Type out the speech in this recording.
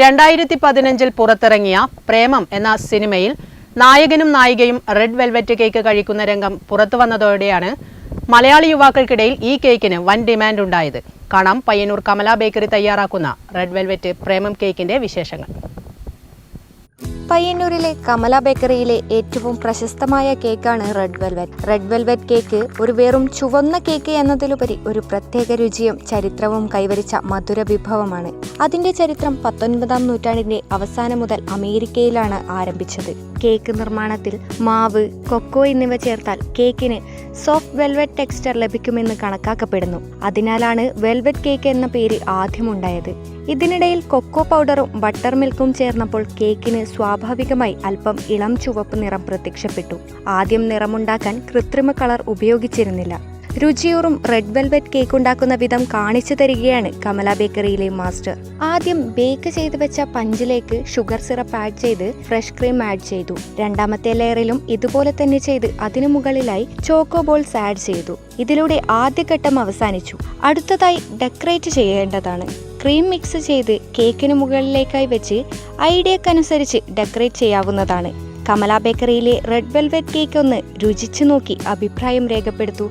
രണ്ടായിരത്തി പതിനഞ്ചിൽ പുറത്തിറങ്ങിയ പ്രേമം എന്ന സിനിമയിൽ നായകനും നായികയും റെഡ് വെൽവെറ്റ് കേക്ക് കഴിക്കുന്ന രംഗം പുറത്തു വന്നതോടെയാണ് മലയാളി യുവാക്കൾക്കിടയിൽ ഈ കേക്കിന് വൻ ഡിമാൻഡ് ഉണ്ടായത്. കാണാം പയ്യന്നൂർ കമലാ ബേക്കറി തയ്യാറാക്കുന്ന റെഡ് വെൽവെറ്റ് പ്രേമം കേക്കിന്റെ വിശേഷങ്ങൾ. പയ്യന്നൂരിലെ കമല ബേക്കറിയിലെ ഏറ്റവും പ്രശസ്തമായ കേക്കാണ് red velvet. Red velvet cake ഒരു വെറും ചുവന്ന കേക്ക് എന്നതിലുപരി ഒരു പ്രത്യേക രുചിയും ചരിത്രവും കൈവരിച്ച മധുര വിഭവമാണ്. അതിന്റെ ചരിത്രം പത്തൊൻപതാം നൂറ്റാണ്ടിന്റെ അവസാനം മുതൽ അമേരിക്കയിലാണ് ആരംഭിച്ചത്. കേക്ക് നിർമ്മാണത്തിൽ മാവ് കൊക്കോ എന്നിവ ചേർത്താൽ കേക്കിന് സോഫ്റ്റ് വെൽവെറ്റ് ടെക്സ്ചർ ലഭിക്കുമെന്ന് കണക്കാക്കപ്പെടുന്നു. അതിനാലാണ് വെൽവെറ്റ് കേക്ക് എന്ന പേര് ആദ്യമുണ്ടായത് ഇതിനിടയിൽ കൊക്കോ പൗഡറും ബട്ടർ മിൽക്കും ചേർന്നപ്പോൾ കേക്കിന് സ്വാഭാവികമായി അല്പം ഇളം ചുവപ്പ് നിറം പ്രത്യക്ഷപ്പെട്ടു. ആദ്യം നിറമുണ്ടാക്കാൻ കൃത്രിമ കളർ ഉപയോഗിച്ചിരുന്നില്ല. രുചിയോറും റെഡ് വെൽവെറ്റ് കേക്ക് ഉണ്ടാക്കുന്ന വിധം കാണിച്ചു തരികയാണ് കമല ബേക്കറിയിലെ മാസ്റ്റർ ആദ്യം ബേക്ക് ചെയ്ത് വെച്ച പഞ്ചിലേക്ക് ഷുഗർ സിറപ്പ് ആഡ് ചെയ്ത് ഫ്രഷ് ക്രീം ആഡ് ചെയ്തു. രണ്ടാമത്തെ ലെയറിലും ഇതുപോലെ തന്നെ ചെയ്ത് അതിനു മുകളിലായി ചോക്കോ ബോൾസ് ആഡ് ചെയ്തു. ഇതിലൂടെ ആദ്യഘട്ടം അവസാനിച്ചു. അടുത്തതായി ഡെക്കറേറ്റ് ചെയ്യേണ്ടതാണ്. ക്രീം മിക്സ് ചെയ്ത് കേക്കിന് മുകളിലേക്കായി വെച്ച് ഐഡിയക്കനുസരിച്ച് ഡെക്കറേറ്റ് ചെയ്യാവുന്നതാണ്. കമലാ ബേക്കറിയിലെ റെഡ് വെൽവെറ്റ് കേക്ക് ഒന്ന് രുചിച്ചു നോക്കി അഭിപ്രായം രേഖപ്പെടുത്തൂ.